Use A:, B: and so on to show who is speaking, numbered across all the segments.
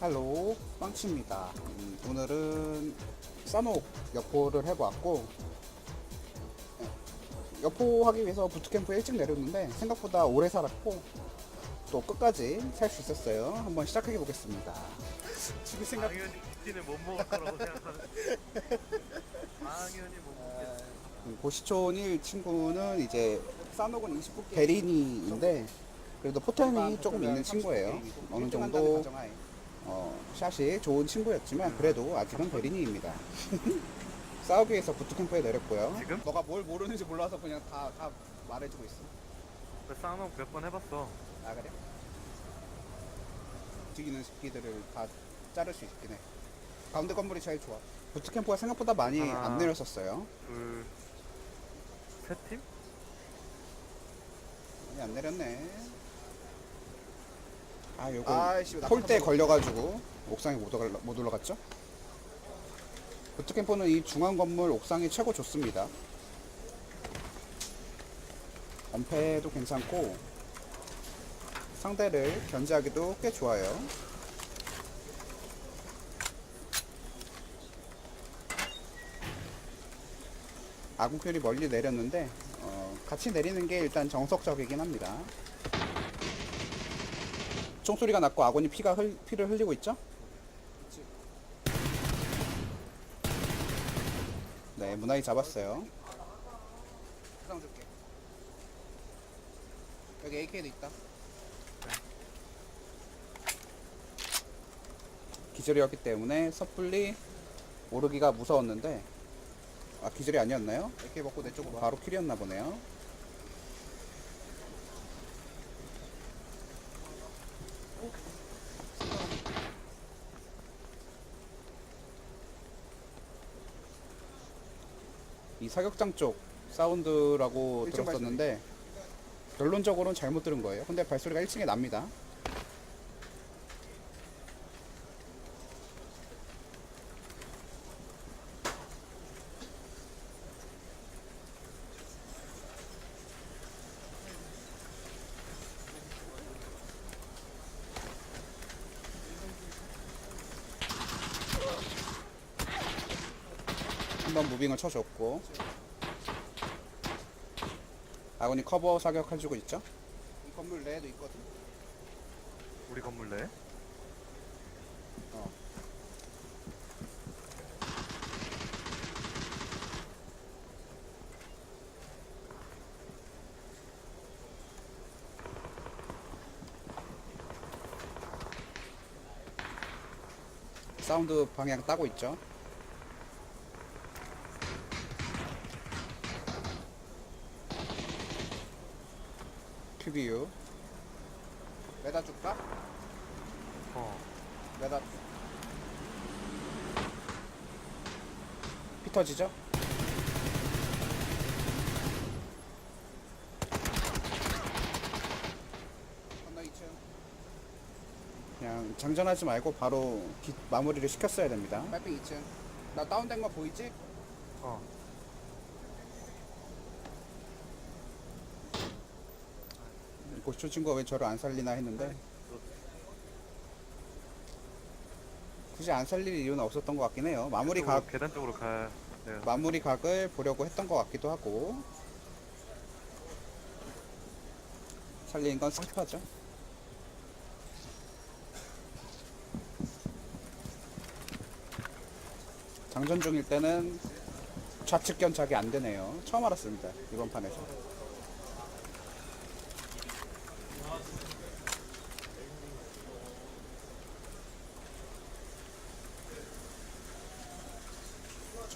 A: 할로 빵치입니다. 음, 오늘은 싸녹 여포를 해보았고 네, 여포하기 위해서 부트캠프 일찍 내렸는데 생각보다 오래 살았고 또 끝까지 살 수 있었어요. 한번 시작해 보겠습니다. 지금 생각
B: 당연히 치킨을 못 먹을 거라고 생각하는 당연히 못 먹겠지
A: 음, 고시촌 1 친구는 이제 싸녹은 29 베리니인데 그래도 포템이 조금 있는 친구예요. 어느 정도 어, 샷이 좋은 친구였지만 그래도 아직은 베리니입니다. 싸우기 위해서 부트캠프에 내렸고요.
B: 지금?
A: 너가 뭘 모르는지 몰라서 그냥 다, 다 말해주고 있어.
B: 그 쌍놈 몇번 해봤어
A: 아 그래? 움직이는 새끼들을 다 자를 수 있긴 해. 가운데 건물이 제일 좋아. 부트캠프가 생각보다 많이
B: 하나.
A: 안 내렸었어요.
B: 둘 세 팀?
A: 많이 안 내렸네. 아 요거
C: 아이씨,
A: 폴대 걸려가지고 옥상에 못, 올라, 못 올라갔죠? 부트캠프는 이 중앙 건물 옥상이 최고 좋습니다. 엄폐도 괜찮고 상대를 견제하기도 꽤 좋아요. 아군표리 멀리 내렸는데 어, 같이 내리는 게 일단 정석적이긴 합니다. 총소리가 났고 아군이 피가 흘, 피를 흘리고 있죠? 네, 문화이 잡았어요. 부상 줄게. 여기 AK도 있다. 기절이었기 때문에 섣불리 오르기가 무서웠는데 아 기절이 아니었나요? AK 먹고 내 쪽으로 바로 킬이었나 보네요. 사격장 쪽 사운드라고 들었었는데 결론적으로는 잘못 들은 거예요. 근데 발소리가 1층에 납니다. 무빙을 쳐줬고 아군이 커버 사격해주고 있죠? 이 건물 내에도 있거든.
B: 우리 건물 내?
A: 어. 사운드 방향 따고 있죠? 큐비유 매다 줄까?
B: 어
A: 매다 피 터지죠? 건너 2층 그냥 장전하지 말고 바로 기- 마무리를 시켰어야 됩니다 빨리 2층 나 다운된 거 보이지?
B: 어.
A: 고추 친구가 왜 저를 안 살리나 했는데 굳이 안 살릴 이유는 없었던 것 같긴 해요 마무리 각
B: 계단 쪽으로 가야 돼요
A: 마무리 각을 보려고 했던 것 같기도 하고 살리는 건 스킵하죠. 장전 중일 때는 좌측 견착이 안 되네요. 처음 알았습니다. 이번 판에서.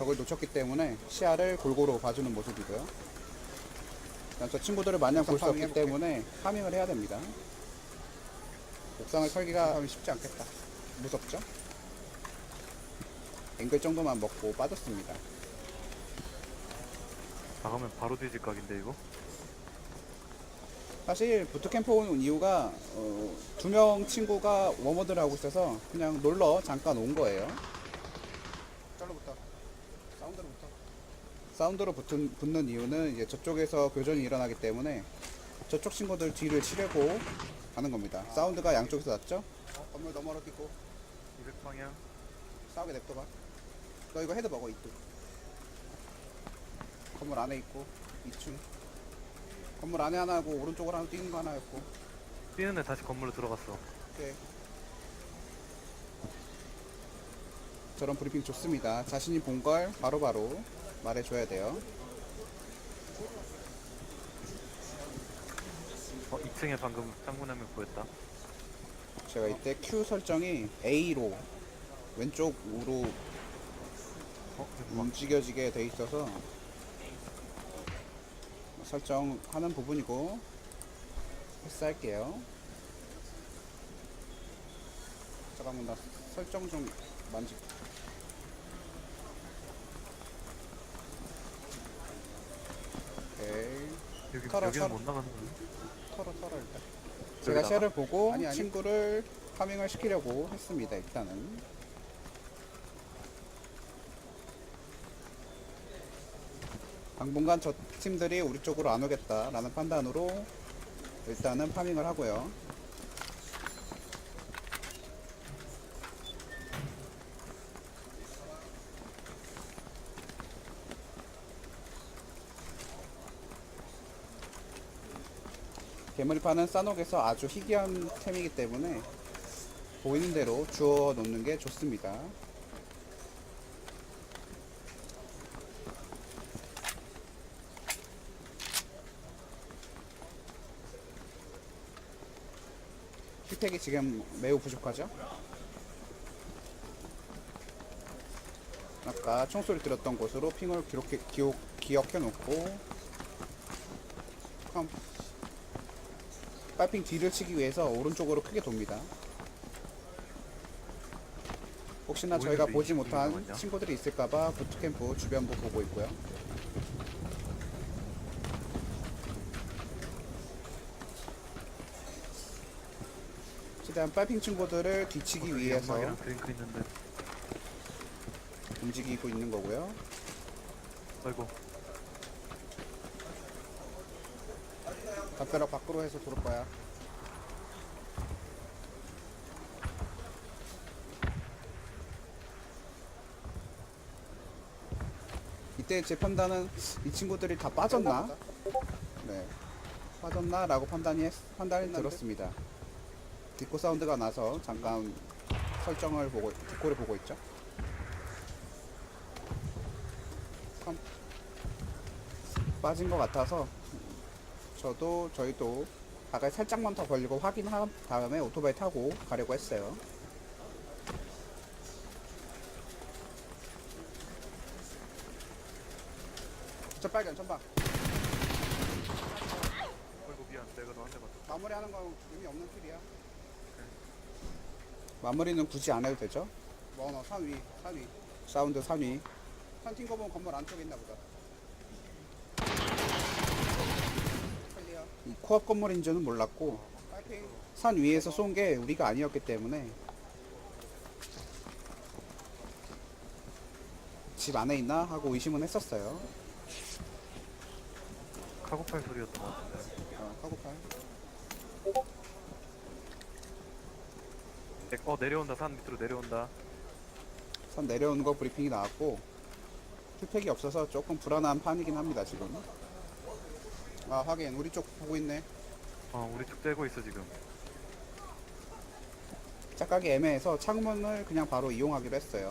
A: 적을 놓쳤기 때문에 시야를 골고루 봐주는 모습이고요. 일단 저 친구들을 마냥 볼 수 없기 때문에 파밍을 해야 됩니다. 옥상을 설기가 쉽지 않겠다. 무섭죠? 앵글 정도만 먹고 빠졌습니다.
B: 나가면 바로 뒤질 각인데 이거
A: 사실 부트캠프 온 이유가 어, 두 명 친구가 워머드를 하고 있어서 그냥 놀러 잠깐 온 거예요. 잘로부터 사운드로부터 사운드로 붙은, 붙는 이유는 이제 저쪽에서 교전이 일어나기 때문에 저쪽 친구들 뒤를 치려고 가는 겁니다. 사운드가 양쪽에서 났죠? 건물 너머로 뛰고
B: 200방향.
A: 싸우게 냅둬봐. 너 이거 헤드 먹어 이쪽. 건물 안에 있고 2층. 건물 안에 하나 하고 오른쪽으로 하나 뛰는 거 하나였고.
B: 뛰는 애 다시 건물로 들어갔어.
A: 오케이. 저런 브리핑 좋습니다. 자신이 본 걸 바로바로 말해줘야 돼요.
B: 어, 2층에 방금 짱구 한명 보였다.
A: 제가 이때 Q 설정이 A로 왼쪽으로
B: 어,
A: 움직여지게 돼 있어서 설정하는 부분이고 패스할게요. 잠깐만 나 설정 좀 만지. 오케이
B: 여기
A: 털어,
B: 여기는
A: 털어.
B: 못 나가는 거야.
A: 털어 털어 일단. 제가
B: 여기다가?
A: 쉘을 보고
C: 아니, 아니.
A: 친구를 파밍을 시키려고 했습니다. 일단은 당분간 저 팀들이 우리 쪽으로 안 오겠다라는 판단으로 일단은 파밍을 하고요. 개머리파는 싸녹에서 아주 희귀한 템이기 때문에 보이는 대로 주워 놓는 게 좋습니다. 힐팩이 지금 매우 부족하죠? 아까 총소리 들었던 곳으로 핑을 기록해, 기억, 기억해 놓고 컴. 빨핑 뒤를 치기 위해서 오른쪽으로 크게 돕니다. 혹시나 저희가 보지
B: 이-
A: 못한? 친구들이 있을까봐 부트캠프 주변부 보고 있고요. 최대한 빨핑 친구들을 뒤치기 위해서. 움직이고 있는 거고요.
B: 아이고.
A: 담벼락 밖으로 해서 돌을 거야. 이때 제 판단은 이 친구들이 다 빠졌나? 네. 빠졌나? 라고 판단이, 했- 판단이 들었습니다. 디코 사운드가 나서 잠깐 설정을 보고, 디코를 보고 있죠. 참 빠진 것 같아서 저도 저희도 바닥 살짝만 더 벌리고 확인한 다음에 오토바이 타고 가려고 했어요. 저 빨간 전방
B: 아이고 미안. 내가 너한테 맞
A: 마무리하는 건 의미 없는 킬이야. 마무리는 굳이 안 해도 되죠? 뭐너 산위 산위 사운드 산위 산팅 거 보면 건물 안쪽에 있나 보다. 클리어. 이 코앞 건물인 줄은 몰랐고. 산 위에서 쏜 게 우리가 아니었기 때문에 집 안에 있나 하고 의심은 했었어요.
B: 카고팔 소리였던 것 같은데.
A: 어, 카고팔.
B: 네, 어 내려온다. 산 밑으로 내려온다.
A: 산 내려오는 거 브리핑이 나왔고 힐팩이 없어서 조금 불안한 판이긴 합니다 지금. 아 하긴 우리 쪽 보고 있네.
B: 어 우리 쭉 떼고 있어 지금.
A: 짝가기 애매해서 창문을 그냥 바로 이용하기로 했어요.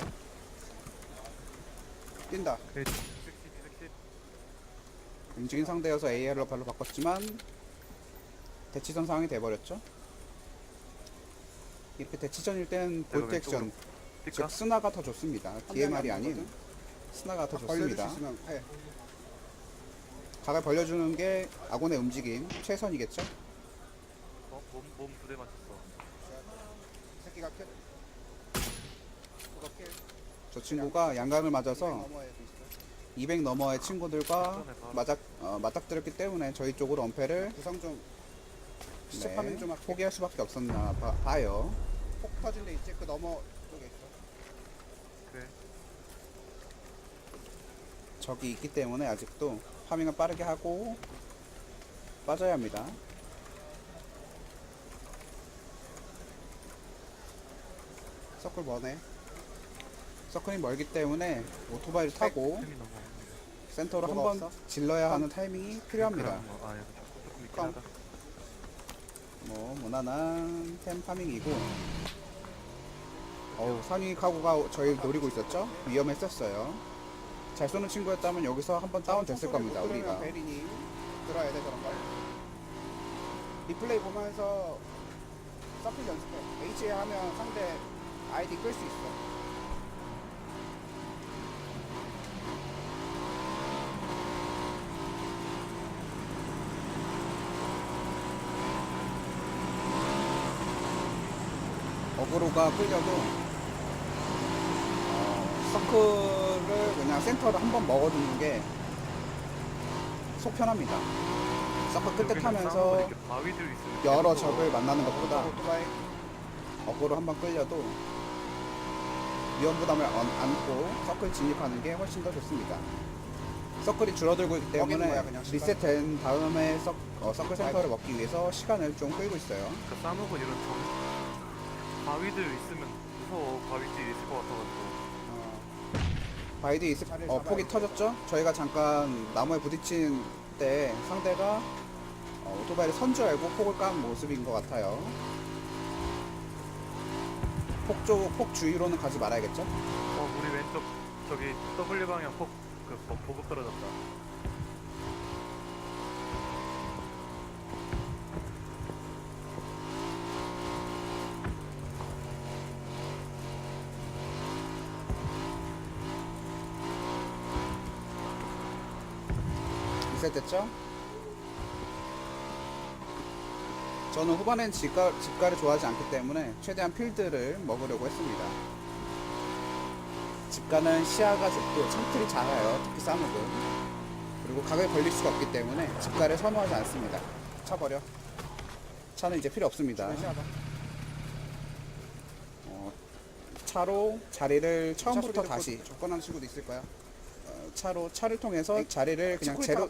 A: 뛴다.
B: 오케이. 210, 210.
A: 움직인 상대여서 AR로 발로 바꿨지만 대치전 상황이 돼버렸죠. 이렇게 대치전일 땐
B: 내가
A: 볼트 액션,
B: 뛸까?
A: 즉 스나가 더 좋습니다. DMR이 아닌 스나가 더 좋습니다. 각을 벌려주는 게 아군의 움직임 최선이겠죠.
B: 어? 몸, 몸 두 대 맞췄어.
A: 새끼가 킬. 저 친구가 양각을 맞아서 200 너머의 친구들과. 맞닥 어, 맞닥뜨렸기 때문에 저희 쪽으로 엄폐를 구성 좀 시작하면 좀 포기할 수밖에 없었나 봐, 봐요. 폭 터진 데 있지 그 너머 쪽에 있어.
B: 그래.
A: 적이 있기 때문에 아직도 파밍을 빠르게 하고 빠져야 합니다. 서클 머네. 서클이 멀기 때문에 오토바이를 타고
B: 너무 없네.
A: 센터로
C: 뭐가
A: 한 번
C: 없어?
A: 질러야 하는 타이밍이 필요합니다.
B: 그럼 뭐, 아, 여기 조금, 조금 있긴
A: 꽝.
B: 하다.
A: 뭐 무난한 템 파밍이고 어우 산위 카고가 저희 노리고 있었죠? 위험했었어요 잘 쏘는 친구였다면 여기서 한 번 다운 됐을 겁니다 우리가. 베리니 들어야 돼 그런 걸. 리플레이 보면서 서플 연습해. HA 하면 상대 아이디 끌 수 있어. 어그로가 끌려도 어, 서클을 그냥 센터를 한 번 먹어주는 게 속편합니다. 서클 끝에 타면서
B: 바위들
A: 여러 적을 만나는 것보다
C: 오토바이
A: 어그로 한 번 끌려도 위험 부담을 안- 안고 서클 진입하는 게 훨씬 더 좋습니다. 서클이 줄어들고 있기 때문에. 리셋된 다음에 서, 어, 서클 센터를 먹기 위해서 시간을 좀 끌고 있어요.
B: 그 싸먹은 이런 정 바위들 있으면 무서워 바위들이 있을 것 같아가지고
A: 어, 바이드
C: 자리를
A: 어, 폭이. 터졌죠? 저희가 잠깐 나무에 부딪힌 때 상대가 어, 오토바이를 선주 알고 폭을 깐 모습인 것 같아요. 폭 쪽, 폭 주위로는 가지 말아야겠죠?
B: 어 우리 왼쪽 저기 W 방향 폭그 보급 떨어졌다
A: 됐죠? 저는 후반엔 집가, 집가를 좋아하지 않기 때문에 최대한 필드를 먹으려고 했습니다. 집가는 시야가 좁고 창틀이 작아요. 특히 싸먹은. 그리고 각을 벌릴 수가 없기 때문에 집가를 선호하지 않습니다. 차 버려. 차는 이제 필요 없습니다. 어, 차로 자리를 처음부터 다시
C: 접근하는 친구도 있을 거야
A: 어, 차로 차를 통해서 자리를 그냥 제로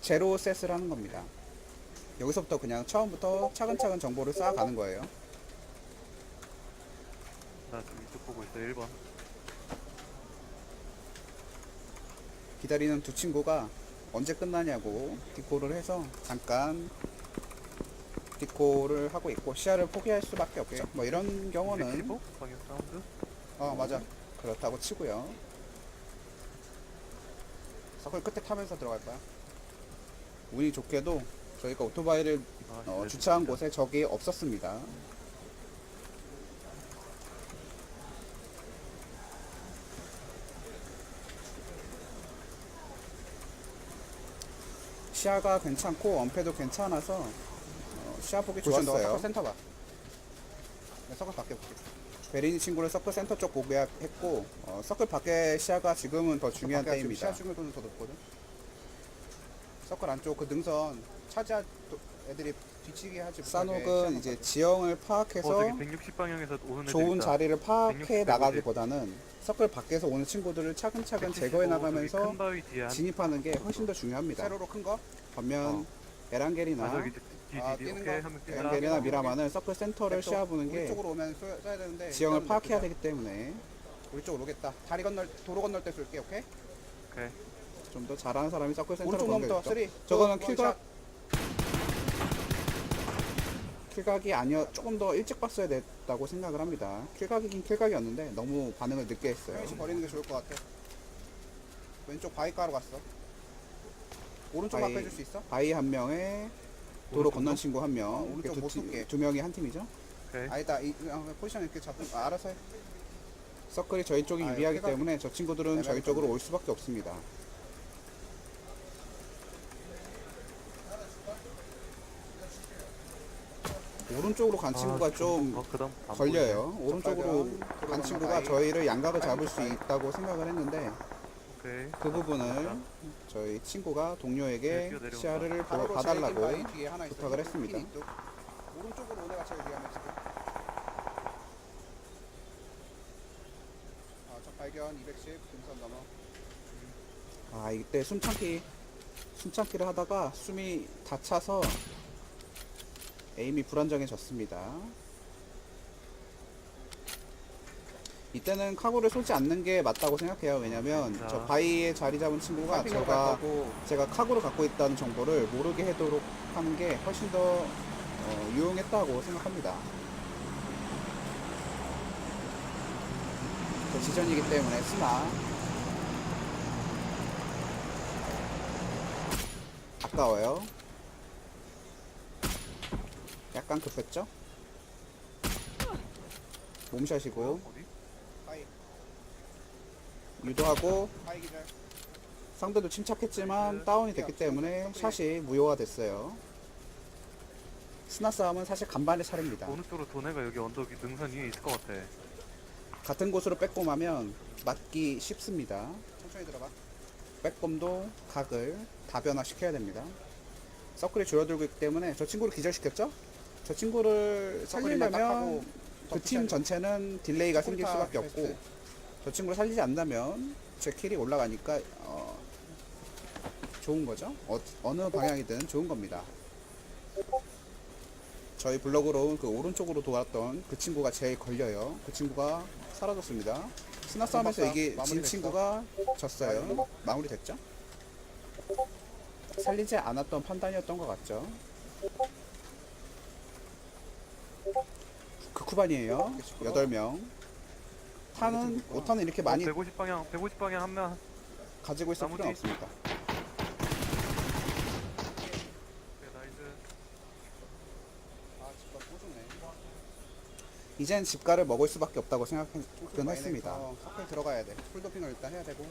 A: 제로 셋을 하는 겁니다. 여기서부터 그냥 처음부터 차근차근 정보를 쌓아가는 거예요.
B: 나 지금 이쪽 보고 있어 1번
A: 기다리는 두 친구가 언제 끝나냐고 디코를 해서 잠깐 디코를 하고 있고 시야를 포기할 수밖에 없죠. 뭐 이런 경우는
B: 215? 방향 사운드?
A: 어 맞아 그렇다고 치고요. 서클 끝에 타면서 들어갈 거야. 운이 좋게도 저희가 오토바이를
B: 아,
A: 어,
B: 네,
A: 주차한. 곳에 적이 없었습니다. 시야가 괜찮고 엄폐도 괜찮아서 어, 시야 보기 좋았어요.
C: 서클 센터 봐 내가 서클 밖에 볼게
A: 베리니 친구를 서클 센터 쪽 보게 했고 어, 서클 밖에 시야가 지금은 더 중요한
C: 밖에
A: 때입니다.
C: 시야 중요도는 더 높거든 서클 안쪽 그 능선 차지할 또 애들이 뒤치기 하지 시야만
A: 이제. 지형을
B: 어
A: 파악해서
B: 160 방향에서 오는
A: 좋은. 자리를 파악해
B: 160,
A: 나가기보다는 서클 밖에서 오는 친구들을 차근차근
B: 175,
A: 제거해 나가면서
B: 큰
A: 진입하는 게 훨씬 더 중요합니다.
C: 세로로 큰 거
A: 반면
B: 어.
A: 에란겔이나
B: 아
C: 뛰는
B: 오케이
C: 거?
B: 하면 뛴다
A: 에란겔이나 미라마는 서클 센터를
C: 또
A: 시야 보는
C: 우리
A: 게
C: 쪽으로 오면 쏘- 쏴야 되는데
A: 지형을
C: 일단은
A: 파악해야. 되기 때문에
C: 우리 쪽으로 오겠다 다리 건널 도로 건널 때 쏠게 오케이
B: 오케이
A: 좀 더 잘하는 사람이 서클 센터로
C: 오른쪽. 쓰리
A: 저거는
C: 투,
A: 킬각
C: 원샷.
A: 킬각이 아니어 조금 더 일찍 봤어야 됐다고 생각을 합니다. 킬각이긴 킬각이었는데 너무 반응을 늦게 했어요.
C: 하나씩 버리는 게 좋을 것 같아 왼쪽 바위가로 갔어 오른쪽
A: 바위.
C: 해줄 수 있어?
A: 바위 한 명에 도로 건넌
B: 놈?
A: 친구 한 명,
C: 어,
A: 이렇게
C: 오른쪽
A: 두,
C: 못
A: 팀-
C: 쏠게.
A: 두 명이 한 팀이죠.
B: 오케이
C: 아니다 이 아, 포지션 이렇게 잡고 아, 알아서 해
A: 서클이 저희 쪽이
C: 아,
A: 유리하기
C: 킬각-
A: 때문에 저 친구들은 저희
C: 애매하게
A: 쪽으로 올 수밖에 없습니다. 오른쪽으로 간 친구가 좀
B: 어, 안
A: 걸려요. 오른쪽으로 간 친구가. 저희를 양각을 잡을 수 있다고 생각을 했는데.
B: 오케이
A: 그 부분을 저희 친구가 동료에게
B: 네, 뛰어내려온다.
C: 바로로
A: 봐달라고. 부탁을 했습니다.
C: 오른쪽으로 오네가 제일 위험해 지금 아, 적 발견 210 등선 넘어
A: 아 이때 숨참기 숨참기를 하다가 숨이 다 차서 에임이 불안정해졌습니다. 이때는 카고를 쏘지 않는 게 맞다고 생각해요. 왜냐면
B: 자.
A: 저 바위에 자리 잡은 친구가 제가 제가 카고를 갖고 있다는 정보를 모르게 해도록 하는 게 훨씬 더 어, 유용했다고 생각합니다. 저 지전이기 때문에 쓰나 아까워요. 약간 급했죠? 몸샷이고 유도하고 상대도 침착했지만 다운이 됐기 때문에 샷이 무효가 됐어요. 스나 싸움은 사실 간반의 차례입니다.
B: 어느 쪽으로 도네가 여기 언덕 이 능선 위에 있을 것 같아.
A: 같은 곳으로 빼꼼하면 맞기 쉽습니다.
C: 천천히 들어가
A: 빼꼼도 각을 다변화시켜야 됩니다. 서클이 줄어들고 있기 때문에 저 친구를 기절시켰죠? 저 친구를 살리려면 그 팀. 전체는 딜레이가 생길 수밖에 없고. 저 친구를 살리지 않는다면 제 킬이 올라가니까 어, 좋은 거죠. 어, 어느 방향이든 좋은 겁니다. 저희 블로그로 그 오른쪽으로 돌았던 그 친구가 제일 걸려요. 그 친구가 사라졌습니다. 스나 싸움에서 이게 진. 친구가 졌어요. 마무리 됐죠? 살리지 않았던 판단이었던 것 같죠? 극후반이에요. 8명. 탄은, 5탄은 이렇게 많이
B: 150 방향, 150 방향 한 명.
A: 가지고 있을 필요는
B: 나머지?
A: 없습니다.
B: 네, 나이스.
C: 아 집가 꼬주네
A: 이젠 집가를 먹을 수밖에 없다고 생각은 했습니다.
C: 서클 들어가야 돼 풀도핑을 일단 해야 되고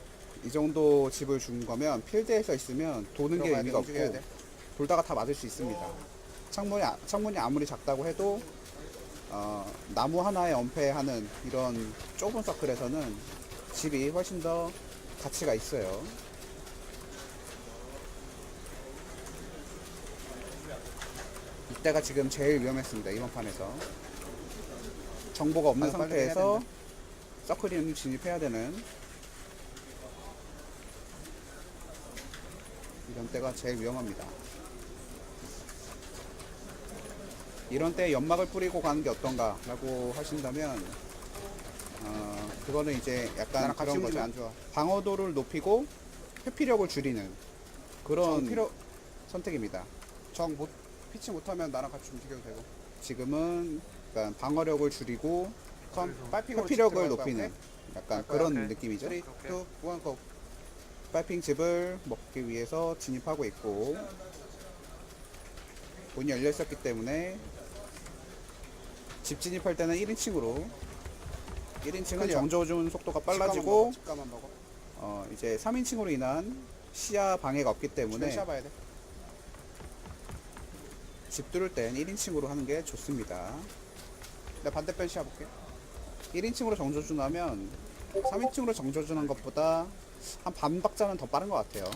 A: 이 정도 집을 준 거면 필드에서 있으면 도는 게
C: 들어가야
A: 의미가
C: 돼, 움직여야
A: 없고
C: 돼.
A: 돌다가 다 맞을 수 있습니다. 창문이 아- 창문이 아무리 작다고 해도 어, 나무 하나에 엄폐하는 이런 좁은 서클에서는 집이 훨씬 더 가치가 있어요. 이때가 지금 제일 위험했습니다. 이번 판에서 정보가 없는
C: 아,
A: 상태에서 서클인 진입해야 되는 이런 때가 제일 위험합니다. 이런 때 연막을 뿌리고 가는 게 어떤가라고 하신다면 어, 그거는 이제 약간 그런 거죠.
C: 안 좋아
A: 방어도를 높이고 회피력을 줄이는 그런
C: 정 필요
A: 선택입니다.
C: 정 못 피치 못하면 나랑 같이 움직여도 되고
A: 지금은 약간 방어력을 줄이고
B: 그래서
C: 빨핑으로
A: 회피력을
C: 들어갈 거야,
A: 높이는
C: 오케이?
A: 약간? 그런
B: 오케이.
A: 느낌이죠.
C: 3, 2, 1,
B: 오케이.
C: 고
A: 파이핑 집을 먹기 위해서 진입하고 있고 문이 열려 있었기 때문에 집 진입할 때는 1인칭으로 1인칭은
C: 클리어.
A: 정조준 속도가 빨라지고
C: 집가만 먹어
A: 어, 이제 3인칭으로 인한 시야 방해가 없기 때문에 돼집 뚫을 땐 1인칭으로 하는 게 좋습니다.
C: 내가 반대편 샤 볼게
A: 1인칭으로 정조준하면 3인칭으로 정조준한 것보다 한 반 박자는 더 빠른 것 같아요.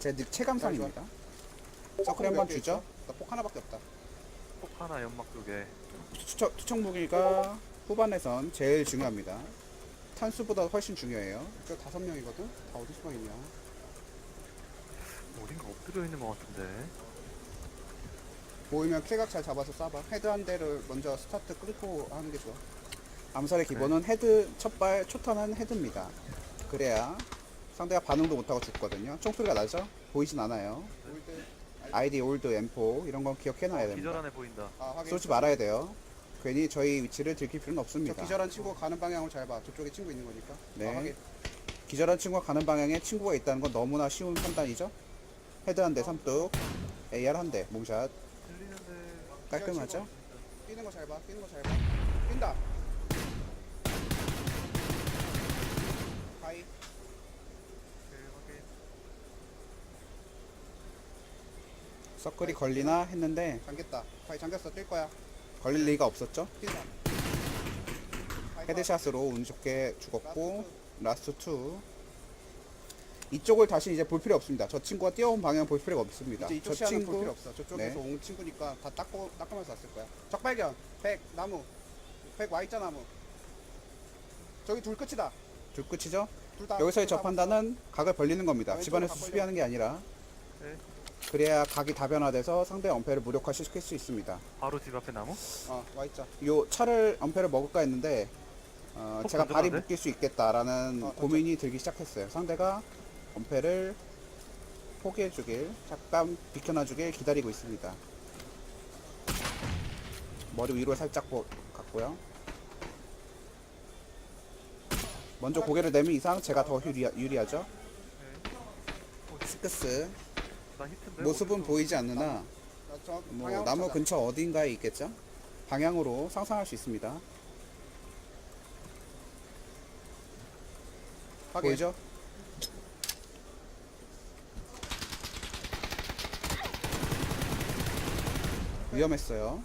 A: 제 느- 체감상입니다. 서클 한번 주죠.
C: 나폭 하나밖에 없다
B: 폭 하나 연막 두 개.
A: 투척, 투척 무기가 후반에선 제일 중요합니다. 탄수보다 훨씬 중요해요.
C: 저 다섯 명이거든 다 어디 숨어 있냐
B: 어딘가 엎드려 있는 것 같은데.
C: 보이면 쾌각 잘 잡아서 쏴봐 헤드 한 대를 먼저 스타트 끊고 하는 게 좋아
A: 암살의 기본은 헤드, 첫발, 초탄은 헤드입니다. 그래야 상대가 반응도 못하고 죽거든요. 총소리가 나죠? 보이진 않아요.
C: 올드
A: 아이디 올드 M4 이런 건 기억해놔야
B: 기절
A: 됩니다.
B: 안에 보인다.
C: 아 확인
A: 쏘지 말아야 돼요. 괜히 저희 위치를 들킬 필요는
C: 저
A: 없습니다.
C: 기절한 친구가 가는 방향을 잘 봐 저쪽에 친구 있는 거니까
A: 네.
C: 아, 확인
A: 기절한 친구가 가는 방향에 친구가 있다는 건 너무나 쉬운 판단이죠. 헤드 한 대 삼뚝, AR 한 대, 몽샷
B: 들리는데.
A: 깔끔하죠?
C: 뛰는 거 잘 봐 뛰는 거 잘 봐 뛴다
A: 서클이 걸리나 했는데
C: 잠겼다 하이 잠겼어 뛸 거야
A: 걸릴 리가 없었죠.
C: 뛴다
A: 헤드샷으로 운 좋게 죽었고 라스트 2 이쪽을 다시 이제 볼 필요 없습니다. 저 친구가 뛰어온 방향 볼 필요가 없습니다.
C: 이제 이쪽
A: 저
C: 시야는 볼
A: 친구
C: 필요 없어 저쪽에서
A: 네.
C: 온 친구니까 다 닦고 닦으면서 왔을 거야 적발견 100 나무 100 Y자 나무 저기 둘 끝이다
A: 둘 끝이죠.
C: 둘 다
A: 여기서의 저 판단은 각을 벌리는 겁니다.
C: 아,
A: 집안에서 수비하는 게 아니라
B: 네.
A: 그래야 각이 다변화돼서 상대의 엄폐를 무력화시킬 수 있습니다.
B: 바로 집 앞에 나무?
C: 어 Y자
A: 요 차를 엄폐를 먹을까 했는데 어,
B: 톡
A: 제가 발이
B: 돼?
A: 묶일 수 있겠다라는
C: 어.
A: 고민이 들기 시작했어요. 상대가 엄폐를 포기해 주길, 잠깐 비켜놔 주길 기다리고 있습니다. 머리 위로 살짝 보- 갔고요. 먼저 고개를 내민 이상 제가 더 유리, 유리하죠.
B: 네.
A: 스크스
B: 나 히트인데?
A: 모습은? 보이지 않으나
C: 나 저,
A: 뭐 나무. 근처 어딘가에 있겠죠? 방향으로 상상할 수 있습니다. 보이죠? 위험했어요.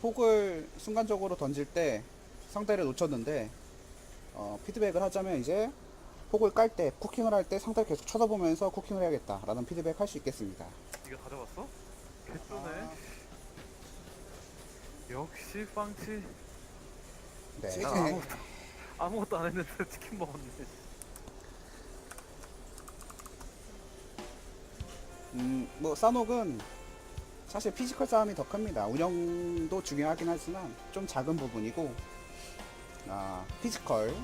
A: 폭을 순간적으로 던질 때 상대를 놓쳤는데 어, 피드백을 하자면 이제 폭을 깔 때 쿠킹을 할 때 상대를 계속 쳐다보면서 쿠킹을 해야겠다라는 피드백 할 수 있겠습니다.
B: 이거 다 잡았어? 개쩌네
C: 아,
B: 역시 빵치
A: 네.
B: 난 아무것도 아무것도 안 했는데 치킨 먹었네
A: 음, 뭐 싸녹은 사실 피지컬 싸움이 더 큽니다. 운영도 중요하긴 하지만 좀 작은 부분이고 아, 피지컬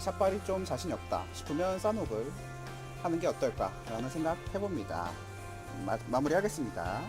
A: 샷발이 좀 자신이 없다 싶으면 싸녹을 하는 게 어떨까라는 생각 해봅니다. 마, 마무리하겠습니다.